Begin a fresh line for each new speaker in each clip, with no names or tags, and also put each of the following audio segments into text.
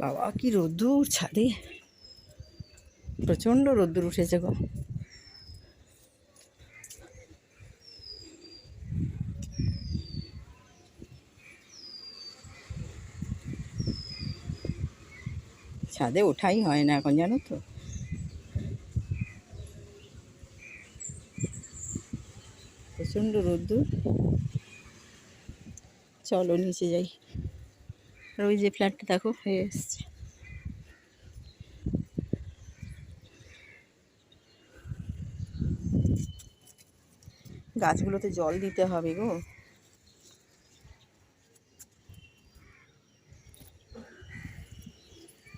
বাবা, কি রোদ্দুর, ছাদে। প্রচণ্ড রোদ্দুর উঠেছে গো। ছাদে ওঠাই হয় না এখন, জানো তো। প্রচণ্ড রোদ্দুর। চলো নিচে যাই। আর ওই যে ফ্ল্যাটটা দেখো, হয়ে এসছে। গাছগুলোতে জল দিতে হবে গো।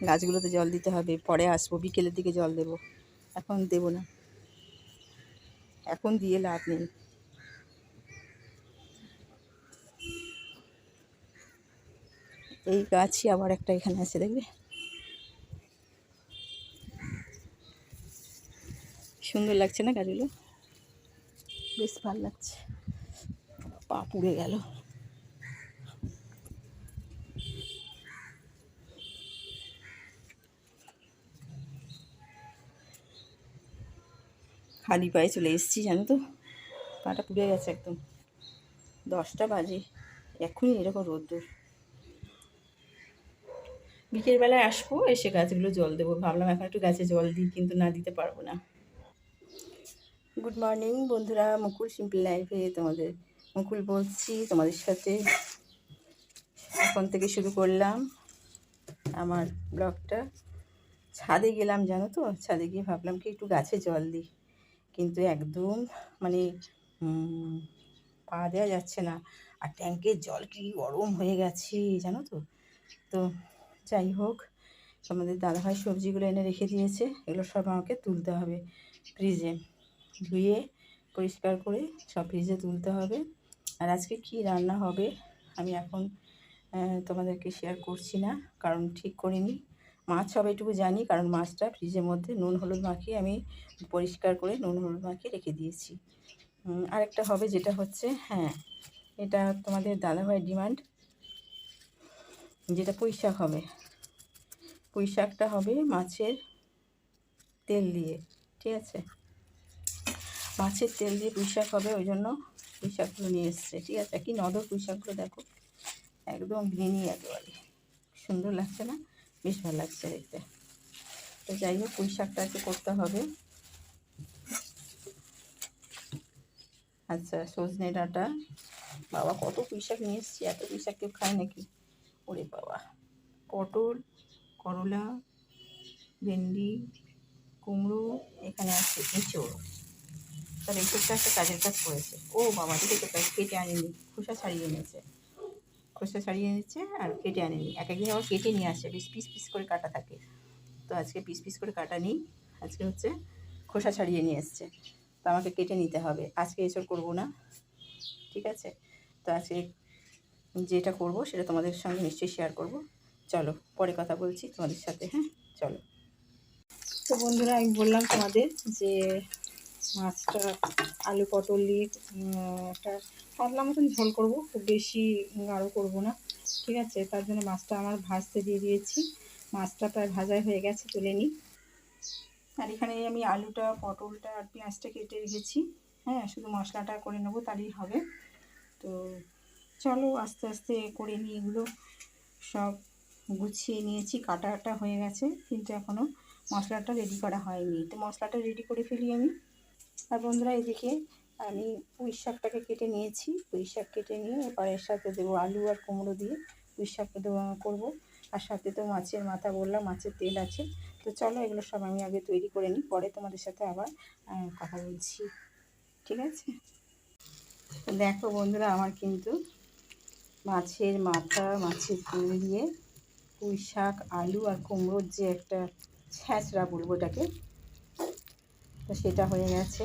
গাছগুলোতে জল দিতে হবে, পরে আসব, বিকেলের দিকে জল দেবো। এখন দেবো না। এখন দিয়ে লাভ নেই। এই গাছই আবার একটা এখানে আছে, দেখবে? সুন্দর লাগছে না গাছগুলো? বেশ ভালো লাগছে। পা পুড়ে গেল। খালি পায়ে চলে এসেছি, জানো তো? পাটা পুড়ে গেছে একদম। দশটা বাজে। এখনই এরকম রোদ্দুর। বিকেলবেলায় আসব, এসে গাছগুলো জল দেবো। ভাবলাম এখন একটু গাছে জল দিই, কিন্তু না দিতে পারব না। গুড মর্নিং বন্ধুরা। মুকুল সিম্পল লাইফে তোমাদের মুকুল বলছি, তোমাদের সাথে এখন থেকে শুরু করলাম আমার ব্লগটা। ছাদে গেলাম, জানো তো? ছাদে গিয়ে ভাবলাম কি একটু গাছে জল দিই। কিন্তু একদম মানে পা দেওয়া যাচ্ছে না। আর ট্যাঙ্কের জল কি গরম হয়ে গেছে, জানো তো? তো যাই হোক, আমাদের দাদাভাই সবজিগুলো এনে রেখে দিয়েছে। এগুলো সব আমাকে তুলতে হবে ফ্রিজে। ধুয়ে, পরিষ্কার করে সব ফ্রিজে তুলতে হবে। আর আজকে কি রান্না হবে, আমি এখন তোমাদেরকে শেয়ার করছি না, কারণ ঠিক করিনি। মাছ হবে এটুকু জানি, কারণ মাছটা ফ্রিজের মধ্যে নুন, হলুদ মাখিয়ে আমি পরিষ্কার করে নুন, হলুদ মাখিয়ে রেখে দিয়েছি। আরেকটা হবে যেটা হচ্ছে হ্যাঁ এটা তোমাদের দাদাভাইয়ের ডিমান্ড। যেটা পুঁই শাক হবে। পুঁই শাকটা হবে মাছের তেল দিয়ে, ঠিক আছে? মাছের তেল দিয়ে পুঁই শাক হবে, ওই জন্য পুঁই শাকগুলো নিয়ে এসছে, ঠিক আছে? কি নদর পুঁই শাকগুলো দেখো। একদম গ্রিনি একেবারে। সুন্দর লাগছে না? বেশ ভালো লাগছে দেখতে। তো যাই হোক পুঁই একটু করতে হবে। আচ্ছা সজনে ডাঁটা। বাবা, কত পুঁই শাক নিয়ে এসছি, এত পুঁই শাক কেউ খায় নাকি? ওরে বাবা। পটল, করলা, ভেন্ডি, কুমড়ো, এখানে আছে এঁচড়। তার এঁচড়টা একটা কাজের কাজ করেছে। ও বাবা দেখে তো কেটে আনেনি, খোসা ছাড়িয়ে এনেছে। খোসা ছাড়িয়ে এনেছে আর কেটে আনেনি। এক একদিন আবার কেটে নিয়ে আসে, বেশ পিস পিস করে কাটা থাকে। তো আজকে পিস পিস করে কাটা নিই, আজকে হচ্ছে খোসা ছাড়িয়ে নিয়ে এসছে। তো আমাকে কেটে নিতে হবে। আজকে এঁচড় করব না, ঠিক আছে? তো আজকে যেটা করব সেটা তোমাদের সঙ্গে নিশ্চয়ই শেয়ার করব। চলো, পরে কথা বলছি তোমাদের সাথে হ্যাঁ? চলো। তো বন্ধুরা, আমি বললাম তোমাদের যে মাছটা, আলু পটল দিয়ে একটা পাতলা মতন ঝোল করব, খুব বেশি গাঢ় করব না, ঠিক আছে? তার জন্য মাছটা আমার ভাজতে দিয়ে দিয়েছি। মাছটা প্রায় ভাজাই হয়ে গেছে, তুলে নিই। আর এখানে আমি আলুটা, পটলটা আর পেঁয়াজটা কেটে রেখেছি। হ্যাঁ শুধু মশলাটা করে নেব, তারই হবে। তো চলো আস্তে আস্তে করে নিই এগুলো সব গুছিয়ে নিয়েছি কাটাটা হয়ে গেছে, কিন্তু এখনও মশলাটা রেডি করা হয়নি। তো মশলাটা রেডি করে ফেলি আমি। আর বন্ধুরা, এদিকে আমি পুঁই শাকটাকে কেটে নিয়েছি। পুঁই শাক কেটে নিয়ে এর সাথে দেবো আলু আর কুমড়ো দিয়ে পুঁই শাকটা দেবো করব। আর সাথে তো মাছের মাথা বললাম, মাছের তেল আছে। তো চলো এগুলো সব আমি আগে তৈরি করে নিই, পরে তোমাদের সাথে আবার কথা বলছি। ঠিক আছে? দেখো বন্ধুরা, আমার কিন্তু মাছের মাথা, মাছের তেল দিয়ে পুঁই শাক, আলু আর কুমড়োর যে একটা ছ্যাঁচড়া বলব এটাকে। তো সেটা হয়ে গেছে।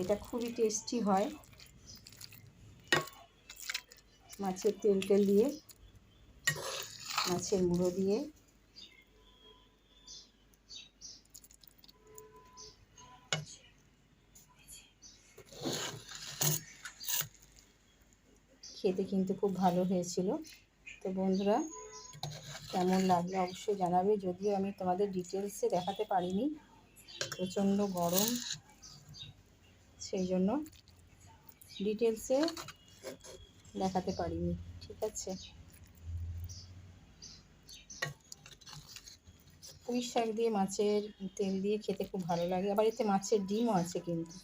এটা খুবই টেস্টি হয়। মাছের তেল টেল দিয়ে, মাছের মুড়ো দিয়ে। খেতে কিন্তু খুব ভালো হয়েছিল। তো বন্ধুরা, কেমন লাগল অবশ্যই জানাবে। যদিও আমি তোমাদের ডিটেলসে দেখাতে পারিনি, প্রচণ্ড গরম, সেই জন্য ডিটেলসে দেখাতে পারিনি, ঠিক আছে? পুঁই শাক দিয়ে মাছের তেল দিয়ে খেতে খুব ভালো লাগে। আবার এতে মাছের ডিমও আছে কিন্তু,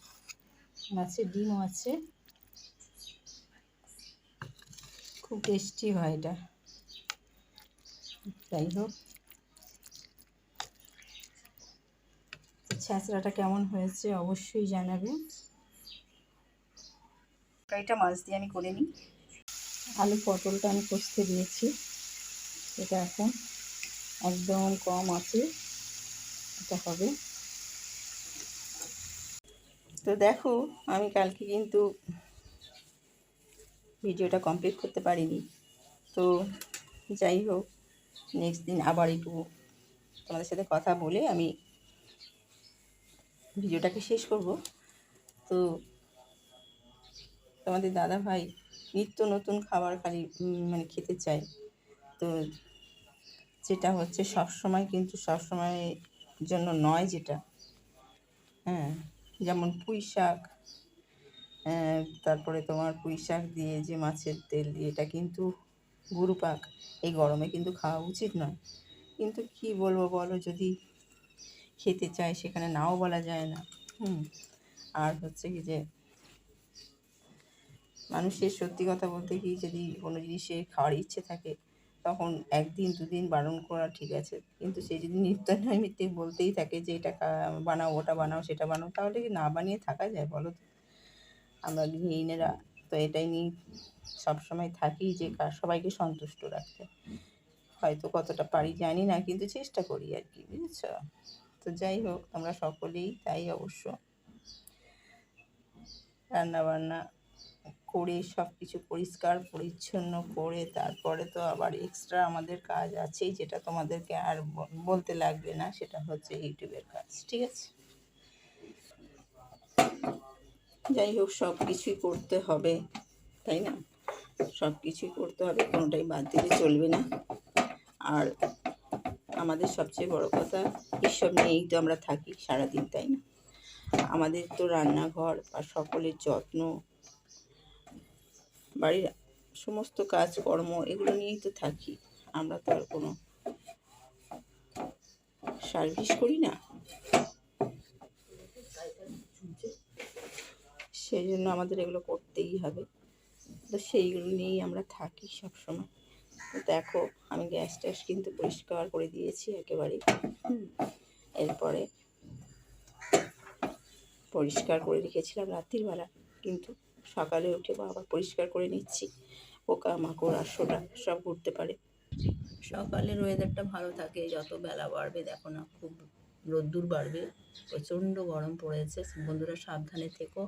মাছের ডিমও আছে। খুব টেস্টি হয় এটা। যাই হোক। ছ্যাঁচড়াটা কেমন হয়েছে অবশ্যই জানাবে তরকারিটা মাছ দিয়ে আমি করে নিই। আলু পটলটা আমি কষতে দিয়েছি। এটা এখন একদম কম আছে। এটা হবে। তো দেখো আমি কালকে কিন্তু ভিডিওটা কমপ্লিট করতে পারিনি। তো যাই হোক নেক্সট দিন আবার একটু তোমাদের সাথে কথা বলে আমি ভিডিওটাকে শেষ করব। তো তোমাদের দাদা ভাই নিত্য নতুন খাবার খালি মানে খেতে চাই তো যেটা হচ্ছে সব সময় কিন্তু সবসময় জন্য নয় যেটা। হ্যাঁ যেমন পুঁই শাক তারপরে তোমার পুঁই শাক দিয়ে যে মাছের তেল দিয়ে, এটা কিন্তু গুরু পাক। এই গরমে কিন্তু খাওয়া উচিত নয়। কিন্তু কি বলব বলো, যদি খেতে চায়, সেখানে নাও বলা যায় না। হুম, আর হচ্ছে কি যে মানুষের সত্যি কথা বলতে কি, যদি কোনো জিনিসে খাওয়ার ইচ্ছে থাকে, তখন একদিন, দুদিন বারণ করা ঠিক আছে। কিন্তু সে যদি নিত্য নৈমিত্তিক বলতেই থাকে যে, এটা বানাও, ওটা বানাও, সেটা বানাও, তাহলে কি না বানিয়ে থাকা যায় বলো তো? আমরা গৃহিণীরা তো এটাই নিয়ে সবসময় থাকি যে সবাইকে সন্তুষ্ট রাখতে। হয়তো কতটা পারি জানি না, কিন্তু চেষ্টা করি আর কি, বুঝেছ? তো যাই হোক, আমরা সকলেই তাই অবশ্য। রান্না বান্না করে সব কিছু পরিষ্কার, পরিচ্ছন্ন করে তারপরে তো আবার এক্সট্রা আমাদের কাজ আছেই, যেটা তোমাদেরকে আর বলতে লাগবে না, সেটা হচ্ছে ইউটিউবের কাজ, ঠিক আছে? যাই হোক সব কিছুই করতে হবে, তাই না? সব কিছুই করতে হবে, কোনোটাই বাদ দিলে চলবে না। আর আমাদের সবচেয়ে বড় কথা এইসব নিয়েই তো আমরা থাকি সারাদিন, তাই না? আমাদের তো রান্নাঘর বা সকলের যত্ন, বাড়ির সমস্ত কাজকর্ম, এগুলো নিয়েই তো থাকি। আমরা তো আর কোনো সার্ভিস করি না। সেই জন্য আমাদের এগুলো করতেই হবে। তো সেইগুলো নিয়েই আমরা থাকি সবসময়। তো দেখো, আমি গ্যাস ট্যাস কিন্তু পরিষ্কার করে দিয়েছি একেবারে এরপরে পরিষ্কার করে রেখেছিলাম রাত্রির বেলা। কিন্তু সকালে উঠে আবার পরিষ্কার করে নিচ্ছি। পোকা, মাকড় আরশোটা সব ঘুরতে পারে। সকালের ওয়েদারটা ভালো থাকে, যত বেলা বাড়বে, দেখো না, খুব রোদ্দুর বাড়বে। প্রচণ্ড গরম পড়েছে। বন্ধুরা, সাবধানে থেকো।